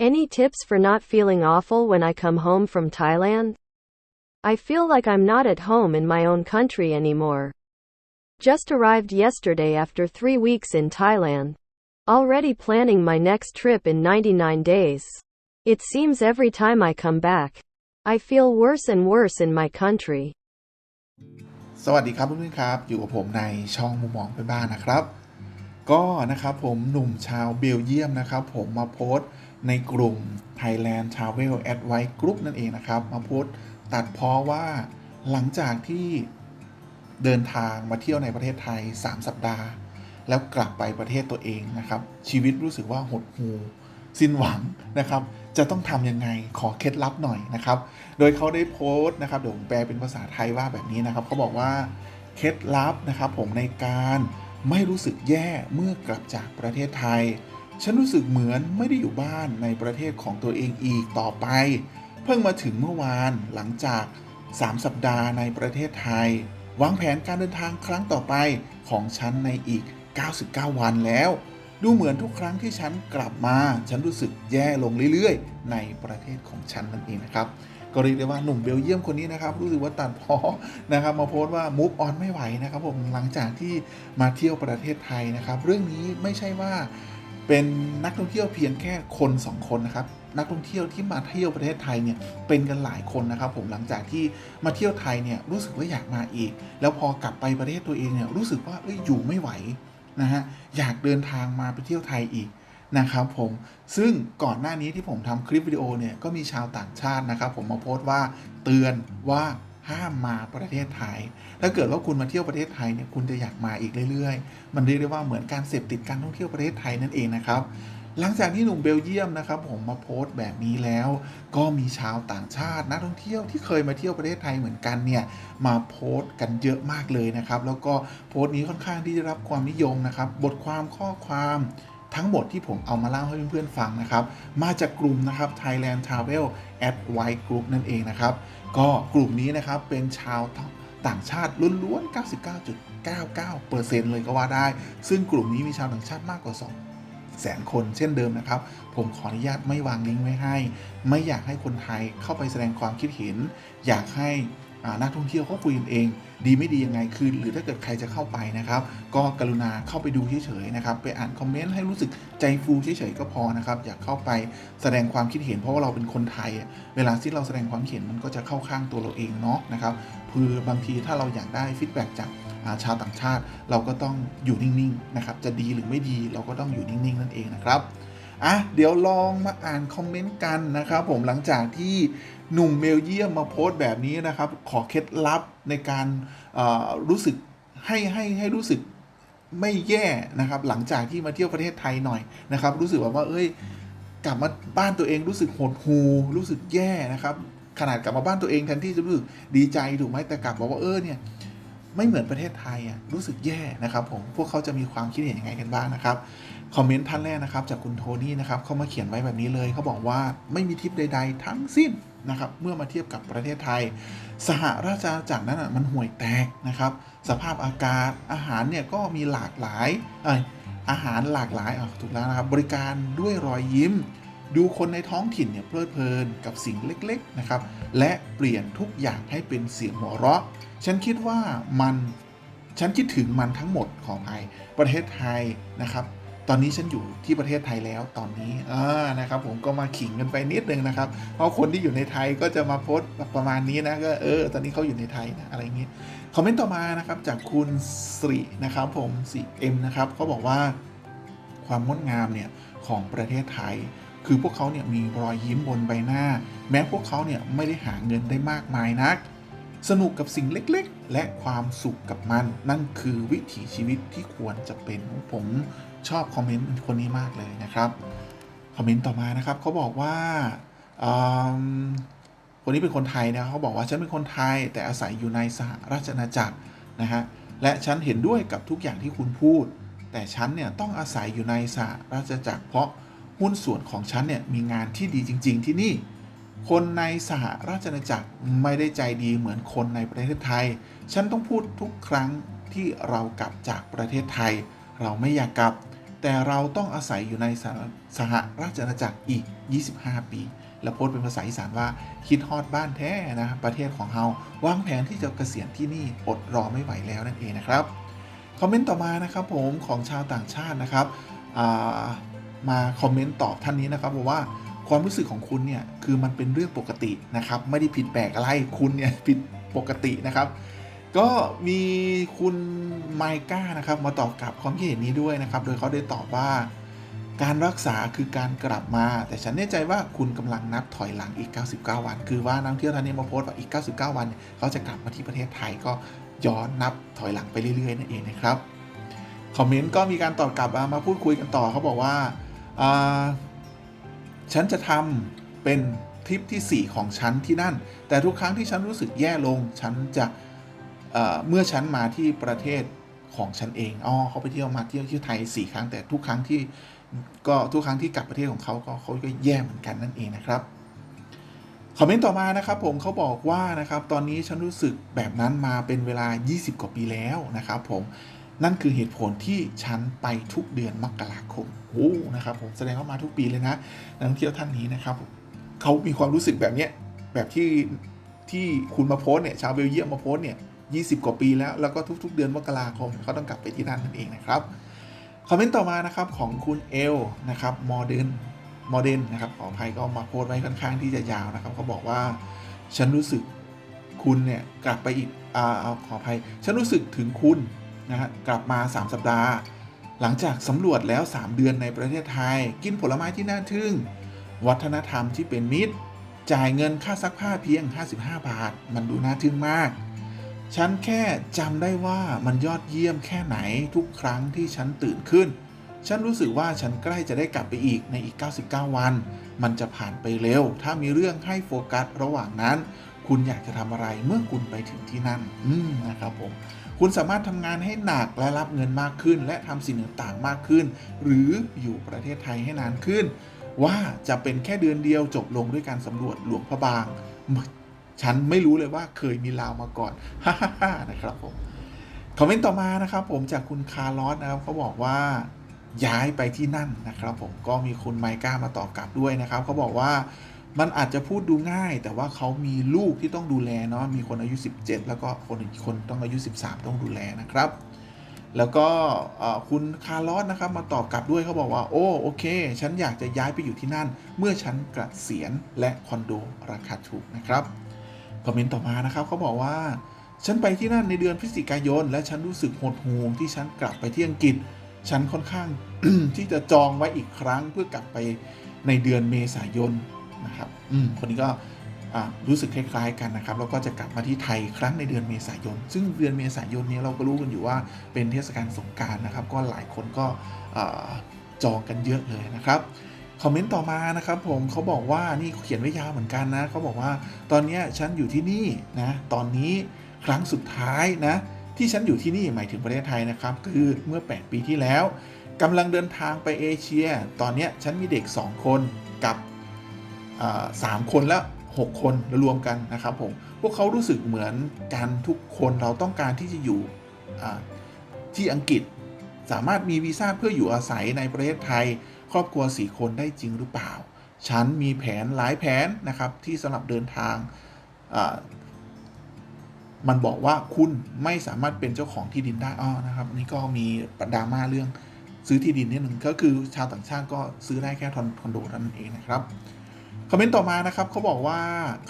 Any tips for not feeling awful when I come home from Thailand? I feel like I'm not at home in my own country anymore. Just arrived yesterday after three weeks in Thailand. Already planning my next trip in 99 days. It seems every time I come back, I feel worse and worse in my country. สวัสดีครับเพื่อนๆครับ อยู่กับผมในช่องมุมมองเป็นบ้านนะครับ ก็นะครับผมหนุ่มชาวเบลเยียมนะครับ ผมมาโพสต์ ในกลุ่ม Thailand Travel Advice Group นั่นเองนะครับ มาโพสต์ตัดเพ้อว่าหลังจากที่เดินทางมาเที่ยวในประเทศไทย 3 สัปดาห์ แล้วกลับไปประเทศตัวเองนะครับ ชีวิตรู้สึกว่าหดหูสิ้นหวังนะครับ จะต้องทำยังไงขอเคล็ดลับหน่อยนะครับ โดยเขาได้โพสต์นะครับเดี๋ยวผมแปลเป็นภาษาไทยว่าแบบนี้นะครับเขาบอกว่าเคล็ดลับนะครับผมในการไม่รู้สึกแย่เมื่อกลับจากประเทศไทย ฉันรู้สึกเหมือนไม่ได้อยู่บ้านในประเทศของตัวเองอีกต่อไป เพิ่งมาถึงเมื่อวานหลังจาก 3 สัปดาห์ในประเทศไทยวางแผนการเดินทางครั้งต่อไปของฉันในอีก 99 วันแล้ว ดูเหมือนทุกครั้งที่ฉันกลับมา ฉันรู้สึกแย่ลงเรื่อยๆ ในประเทศของฉันนั่นเองนะครับก็เรียกได้ว่าหนุ่มเบลเยียมคนนี้นะครับรู้สึกว่าตัดพอนะครับมาโพสต์ว่ามูฟออนไม่ไหวนะครับผมหลังจากที่มาเที่ยวประเทศไทยนะครับ เรื่องนี้ไม่ใช่ว่า เป็นนักท่องเที่ยวเพียงแค่คนสองคนนะครับ นักท่องเที่ยวที่มาเที่ยวประเทศไทยเนี่ยเป็นกันหลายคนนะครับผมหลังจากที่มาเที่ยวไทยเนี่ยรู้สึกว่าอยากมาอีก แล้วพอกลับไปประเทศตัวเองเนี่ยรู้สึกว่าเอ้ยอยู่ไม่ไหวนะฮะอยากเดินทางมาไปเที่ยวไทยอีกนะครับผมซึ่งก่อนหน้านี้ที่ผมทำคลิปวิดีโอเนี่ยก็มีชาวต่างชาตินะครับผมมาโพสต์ว่าเตือนว่า ห้ามมาประเทศไทย ถ้าเกิดว่าคุณมาเที่ยวประเทศไทยเนี่ยคุณจะอยากมาอีกเรื่อยๆ มันเรียกได้ว่าเหมือนการเสพติดการท่องเที่ยวประเทศไทยนั่นเองนะครับหลังจากที่หนุ่มเบลเยียมนะครับผมมาโพสต์แบบนี้แล้ว ก็มีชาวต่างชาตินักท่องเที่ยวที่เคยมาเที่ยวประเทศไทยเหมือนกันเนี่ยมาโพสต์กันเยอะมากเลยนะครับ แล้วก็โพสต์นี้ค่อนข้างที่จะรับความนิยมนะครับ บทความข้อความ ทั้งหมดที่ผมเอามาเล่าให้เพื่อนๆฟังนะครับ มาจากกลุ่มนะครับ Thailand Travel Advice Group นั่นเองนะครับ ก็กลุ่มนี้นะครับเป็นชาวต่างชาติล้วนๆ 99.99%เลยก็ว่าได้ ซึ่งกลุ่มนี้มีชาวต่างชาติมากกว่า 2แสนคนเช่นเดิมนะครับ ผมขออนุญาตไม่วางลิงก์ไว้ให้ ไม่อยากให้คนไทยเข้าไปแสดงความคิดเห็น อยากให้ นักท่องเที่ยวเขาคุยกันเอง ดีไม่ดียังไงคือหรือถ้าเกิดใครจะเข้าไปนะครับ ก็กรุณาเข้าไปดูเฉยๆนะครับ ไปอ่านคอมเมนต์ให้รู้สึกใจฟูเฉยๆก็พอนะครับ อยากเข้าไปแสดงความคิดเห็นเพราะว่าเราเป็นคนไทย เวลาที่เราแสดงความเห็นมันก็จะเข้าข้างตัวเราเองเนาะนะครับคือบางทีถ้าเราอยากได้ฟีดแบ็กจากาชาวต่างชาติ เราก็ต้องอยู่นิ่งๆนะครับ จะดีหรือไม่ดีเราก็ต้องอยู่นิ่งๆนั่นเองนะครับอะเดี๋ยวลองมาอ่านคอมเมนต์กันนะครับผมหลังจากที่ หนุ่มเบลเยียมมาโพสต์แบบนี้นะครับ ขอเคล็ดลับในการรู้สึกให้ให้ให้รู้สึกไม่แย่นะครับ หลังจากที่มาเที่ยวประเทศไทยหน่อยนะครับ รู้สึกแบบว่า เอ้ย กลับมาบ้านตัวเองรู้สึกหดหูรู้สึกแย่นะครับ ขนาดกลับมาบ้านตัวเองแทนที่จะรู้สึกดีใจถูกไหมแต่กลับบอกว่าเออเนี่ย ไม่เหมือนประเทศไทยอะรู้สึกแย่นะครับผมพวกเขาจะมีความคิดเห็นยังไงกันบ้างนะครับคอมเมนต์ท่านแรกนะครับจากคุณโทนี่นะครับเขามาเขียนไว้แบบนี้เลยเขาบอกว่าไม่มีทิปใด ๆ ทั้งสิ้นนะครับเมื่อมาเทียบกับประเทศไทย สหราชอาณาจักรนั้นนะมันห่วยแตกนะครับสภาพอากาศอาหารเนี่ยก็มีหลากหลายอยอาหารหลากหลายอะถูกแล้วนะครับบริการด้วยรอยยิ้ม ดูคนในท้องถิ่นเนี่ยเพลิดเพลินกับสิ่งเล็กๆนะครับและเปลี่ยนทุกอย่างให้เป็นเสียงหัวเราะ ฉันคิดว่ามันฉันคิดถึงมันทั้งหมดของไทยประเทศไทยนะครับ ตอนนี้ฉันอยู่ที่ประเทศไทยแล้วตอนนี้อ่านะครับ ผมก็มาขิงกันไปนิดนึงนะครับ เพราะคนที่อยู่ในไทยก็จะมาโพสต์ประมาณนี้นะก็เออตอนนี้เขาอยู่ในไทยนะอะไรอย่างนี้คอมเมนต์ต่อมานะครับจากคุณสรินะครับผมสิเอ็มนะครับเขาบอกว่าความงดงามเนี่ยของประเทศไทย คือพวกเขาเนี่ยมีรอยยิ้มบนใบหน้า แม้พวกเขาเนี่ยไม่ได้หาเงินได้มากมายนัก สนุกกับสิ่งเล็กๆ และความสุขกับมัน นั่นคือวิถีชีวิตที่ควรจะเป็นผมชอบคอมเมนต์คนนี้มากเลยนะครับคอมเมนต์ต่อมานะครับเขาบอกว่าอืมคนนี้เป็นคนไทยนะเขาบอกว่าฉันเป็นคนไทยแต่อาศัยอยู่ในสหราชอาณาจักรนะฮะและฉันเห็นด้วยกับทุกอย่างที่คุณพูด แต่ฉันเนี่ยต้องอาศัยอยู่ในสหราชอาณาจักรเพราะ หุ้นส่วนของฉันเนี่ยมีงานที่ดีจริง ๆ ที่นี่ คนในสหราชอาณาจักรไม่ได้ใจดีเหมือนคนในประเทศไทย ฉันต้องพูดทุกครั้งที่เรากลับจากประเทศไทย เราไม่อยากกลับ แต่เราต้องอาศัยอยู่ในสหสหราชอาณาจักรอีก 25 ปี แล้วโพสเป็นภาษาอีสานว่าคิดฮอดบ้านแท้นะประเทศของเฮาวางแผนที่จะเกษียณที่นี่อดรอไม่ไหวแล้วนั่นเองนะครับคอมเมนต์ต่อมานะครับผมของชาวต่างชาตินะครับอ่า มาคอมเมนต์ตอบท่านนี้นะครับบอกว่าความรู้สึกของคุณเนี่ยคือมันเป็นเรื่องปกตินะครับ ไม่ได้ผิดแปลกอะไรคุณเนี่ยผิดปกตินะครับ ก็มีคุณไมก้านะครับมาตอบกลับความคิดเห็นนี้ด้วยนะครับ โดยเขาได้ตอบว่า การรักษาคือการกลับมา แต่ฉันแน่ใจว่าคุณกำลังนับถอยหลังอีก 99 วัน คือว่านักท่องเที่ยวท่านนี้มาโพสต์ว่าอีก 99 วันเนี่ยเขาจะกลับมาที่ประเทศไทยก็ย้อนนับถอยหลังไปเรื่อยๆนั่นเองนะครับคอมเมนต์ก็มีการตอบกลับมาพูดคุยกันต่อเขาบอกว่า ฉันจะทำเป็นทริปที่ 4 ของฉันที่นั่น แต่ทุกครั้งที่ฉันรู้สึกแย่ลง ฉันจะเอ่อเมื่อฉันมาที่ประเทศของฉันเองอ๋อเขาไปเที่ยวมาเที่ยวที่ไทย 4 ครั้งแต่ทุกครั้งที่ก็ทุกครั้งที่กลับประเทศของเขาก็เขาก็แย่เหมือนกันนั่นเองนะครับคอมเมนต์ต่อมานะครับผมเขาบอกว่านะครับตอนนี้ฉันรู้สึกแบบนั้นมาเป็นเวลา 20 กว่าปีแล้วนะครับผม นั่นคือเหตุผลที่ฉันไปทุกเดือนมกราคมโอ้นะครับผมแสดงว่ามาทุกปีเลยนะนักท่องเที่ยวท่านนี้นะครับเขามีความรู้สึกแบบเนี้ยแบบที่ที่คุณมาโพสเนี่ยชาวเบลเยียมมาโพสเนี่ย20 กว่าปีแล้วแล้วก็ทุก ๆ เดือนมกราคมเขาต้องกลับไปที่นั่นนั่นเองนะครับคอมเมนต์ต่อมานะครับของคุณเอลนะครับโมเดนโมเดนนะครับขออภัยก็มาโพสไว้ค่อนข้างที่จะยาวนะครับเขาบอกว่าฉันรู้สึกคุณเนี่ยกลับไปอีกอ่าขออภัยฉันรู้สึกถึงคุณ นะฮะกลับมา 3 สัปดาห์ หลังจากสำรวจแล้ว 3 เดือนในประเทศไทย กินผลไม้ที่น่าทึ่ง วัฒนธรรมที่เป็นมิตร จ่ายเงินค่าซักผ้าเพียง 55 บาท มันดูน่าทึ่งมาก ฉันแค่จำได้ว่ามันยอดเยี่ยมแค่ไหนทุกครั้งที่ฉันตื่นขึ้น ฉันรู้สึกว่าฉันใกล้จะได้กลับไปอีกในอีก 99 วัน มันจะผ่านไปเร็ว ถ้ามีเรื่องให้โฟกัสระหว่างนั้น คุณอยากจะทำอะไรเมื่อคุณไปถึงที่นั่น อืมนะครับผม คุณสามารถทำงานให้หนักและรับเงินมากขึ้น และทำสิ่งต่างๆมากขึ้น หรืออยู่ประเทศไทยให้นานขึ้น ว่าจะเป็นแค่เดือนเดียวจบลงด้วยการสำรวจหลวงพระบาง ฉันไม่รู้เลยว่าเคยมีลาวมาก่อนฮ่าฮ่านะครับผมคอมเมนต์ต่อมานะครับผมจากคุณคาร์ลอสนะครับเขาบอกว่าย้ายไปที่นั่นนะครับ ผมก็มีคุณไมก้ามาตอบกลับด้วยนะครับเขาบอกว่า มันอาจจะพูดดูง่าย แต่ว่าเขามีลูกที่ต้องดูแลเนาะมีคนอายุ 17 แล้วก็คนอีกคนต้องอายุ 13 ต้องดูแลนะครับ แล้วก็คุณคาร์ลอสนะครับมาตอบกลับด้วยเขาบอกว่าโอ้โอเค ฉันอยากจะย้ายไปอยู่ที่นั่น เมื่อฉันเกษียณและคอนโดราคาถูกนะครับคอมเมนต์ต่อมานะครับเขาบอกว่า ฉันไปที่นั่นในเดือนพฤศจิกายน และฉันรู้สึกหดหู่ที่ฉันกลับไปที่อังกฤษ ฉันค่อนข้างที่จะจองไว้อีกครั้งเพื่อกลับไปในเดือนเมษายน นะครับอืมคนนี้ก็อ่ารู้สึกคล้ายๆกันนะครับแล้วก็จะกลับมาที่ไทยอีกครั้งในเดือนเมษายน ซึ่งเดือนเมษายนนี้เราก็รู้กันอยู่ว่าเป็นเทศกาลสงกรารนะครับ ก็หลายคนก็อ่าจองกันเยอะเลยนะครับคอมเมนต์ต่อมานะครับผมเขาบอกว่านี่เขาเขียนไว้ยาวเหมือนกันนะเขาบอกว่าตอนเนี้ยฉันอยู่ที่นี่นะตอนนี้ครั้งสุดท้ายนะที่ฉันอยู่ที่นี่หมายถึงประเทศไทยนะครับคือเมื่อ 8 ปีที่แล้วกำลังเดินทางไปเอเชีย ตอนเนี้ยฉันมีเด็ก 2 คนกับอ่า สามคนแล้ว6คนรวมกันนะครับผมพวกเขารู้สึกเหมือนกันทุกคนเราต้องการที่จะอยู่ที่อังกฤษสามารถมีวีซ่าเพื่ออยู่อาศัยในประเทศไทย ครอบครัว 4 คนได้จริงหรือเปล่า ฉันมีแผนหลายแผนนะครับที่สำหรับเดินทาง มันบอกว่าคุณไม่สามารถเป็นเจ้าของที่ดินได้อ้อนะครับอันนี่ก็มีประดาม่าเรื่องซื้อที่ดินนิดหนึ่งก็คือชาวต่างชาติก็ซื้อได้แค่คอนโดเท่านั้นเองนะครับ คอมเมนต์ต่อมานะครับเขาบอกว่า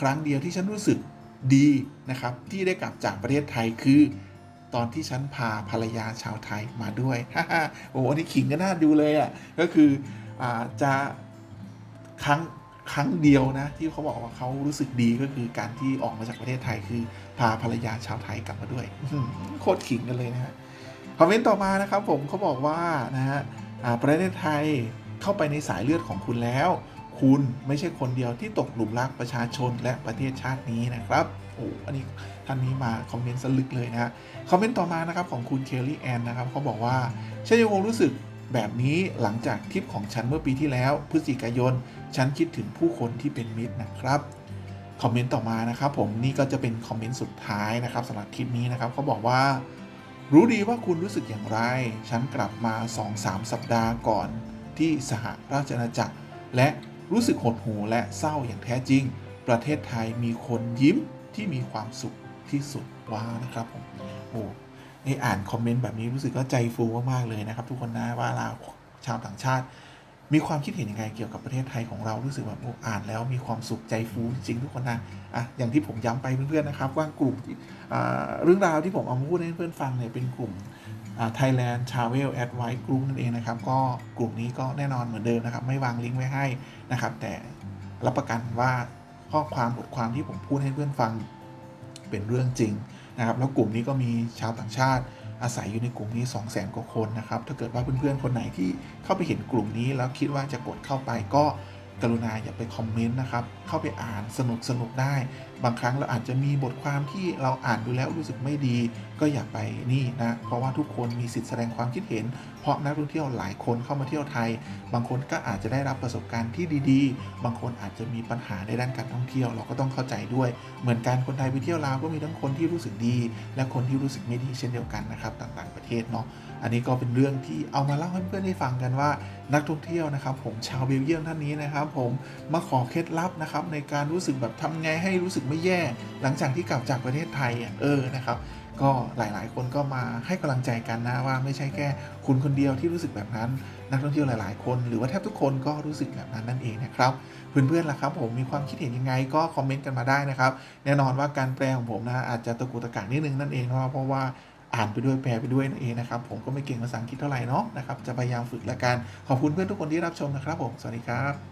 ครั้งเดียวที่ฉันรู้สึกดีนะครับ ที่ได้กลับจากประเทศไทยคือ ตอนที่ฉันพาภรรยาชาวไทยมาด้วยฮ่าโอ้โหอันนี้ขิงก็น่าดูเลยอะก็คืออาจะครั้งครั้งเดียวนะที่เขาบอกว่าเขารู้สึกดีก็คือการที่ออกมาจากประเทศไทยคือพาภรรยาชาวไทยกลับมาด้วยโคตรขิงกันเลยนะฮะคอมเมนต์ต่อมานะครับ ผมเขาบอกว่านะฮะอ่าประเทศไทยเข้าไปในสายเลือดของคุณแล้ว คุณไม่ใช่คนเดียวที่ตกหลุมรักประชาชนและประเทศชาตินี้นะครับโอ้อันนี้ท่านนี้มาคอมเมนต์สลึกเลยนะคอมเมนต์ต่อมานะครับของคุณเคลลี่แอนนะครับเขาบอกว่าฉันยังคงรู้สึกแบบนี้หลังจากทริปของฉันเมื่อปีที่แล้ว พฤศจิกายน ฉันคิดถึงผู้คนที่เป็นมิตรนะครับคอมเมนต์ต่อมานะครับผมนี่ก็จะเป็นคอมเมนต์สุดท้ายนะครับสำหรับคลิปนี้นะครับเขาบอกว่า รู้ดีว่าคุณรู้สึกอย่างไร ฉันกลับมา 2-3 สัปดาห์ก่อนที่สหราชอาณาจักร และ รู้สึกหดหู่และเศร้าอย่างแท้จริง ประเทศไทยมีคนยิ้มที่มีความสุขที่สุดว้าวนะครับผมโอ้นี่อ่านคอมเมนต์แบบนี้รู้สึกก็ใจฟูมากๆเลยนะครับ ทุกคนนะว่าเราชาวต่างชาติ มีความคิดเห็นยังไงเกี่ยวกับประเทศไทยของเรารู้สึกแบบอ่านแล้วมีความสุขใจฟูจริงทุกคนนะอะอย่างที่ผมย้ำไปเพื่อนๆนะครับว่ากลุ่มที่เรื่องราวที่ผมเอามาพูดให้เพื่อนๆฟังเนี่ยเป็นกลุ่ม Thailand Travel Advice Group นั่นเองนะครับ ก็กลุ่มนี้ก็แน่นอนเหมือนเดิมนะครับ ไม่วางลิงก์ไว้ให้นะครับ แต่รับประกันว่าข้อความบทความที่ผมพูดให้เพื่อนฟังเป็นเรื่องจริงนะครับ แล้วกลุ่มนี้ก็มีชาวต่างชาติอาศัยอยู่ในกลุ่มนี้ 2 0 0 0 0 0กว่าคนนะครับ ถ้าเกิดว่าเพื่อนๆ คนไหนที่เข้าไปเห็นกลุ่มนี้ แล้วคิดว่าจะกดเข้าไปก็กรุณาอย่าไปคอมเมนต์นะครับ เข้าไปอ่านสนุกสนุกๆได้ บางครั้งเราอาจจะมีบทความที่เราอ่านดูแล้วรู้สึกไม่ดี ก็อย่าไปนี่นะ เพราะว่าทุกคนมีสิทธิแสดงความคิดเห็น เพราะนักท่องเที่ยวหลายคนเข้ามาเที่ยวไทย บางคนก็อาจจะได้รับประสบการณ์ที่ดีๆ บางคนอาจจะมีปัญหาในด้านการท่องเที่ยว เราก็ต้องเข้าใจด้วย เหมือนกันคนไทยไปเที่ยวลาวก็มีทั้งคนที่รู้สึกดี และคนที่รู้สึกไม่ดีเช่นเดียวกันนะครับต่างๆประเทศเนาะอันนี้ก็เป็นเรื่องที่เอามาเล่าให้เพื่อนได้ฟังกันว่านักท่องเที่ยวนะครับ ผมชาวเบลเยียมท่านนี้นะครับ ผมมาขอเคล็ดลับนะครับในการรู้สึกแบบทำไงให้รู้สึกไม่แย่หลังจากที่กลับจากประเทศไทยเออนะครับก็หลาย ๆ คนก็มาให้กำลังใจกันนะว่าไม่ใช่แค่คุณคนเดียวที่รู้สึกแบบนั้น นักท่องเที่ยวหลาย ๆ คน หรือว่าแทบทุกคนก็รู้สึกแบบนั้นนั่นเองนะครับ เพื่อน ๆ ล่ะครับ ผมมีความคิดเห็นยังไงก็คอมเมนต์กันมาได้นะครับ แน่นอนว่าการแปลของผมนะอาจจะตะกุตะกักนิดนึงนั่นเองเพราะว่าอ่านไปด้วยแปลไปด้วยนั่นเองนะครับ ผมก็ไม่เก่งภาษาอังกฤษเท่าไหร่เนาะนะครับจะพยายามฝึกละกันขอบคุณเพื่อนทุกคนที่รับชมนะครับผมสวัสดีครับ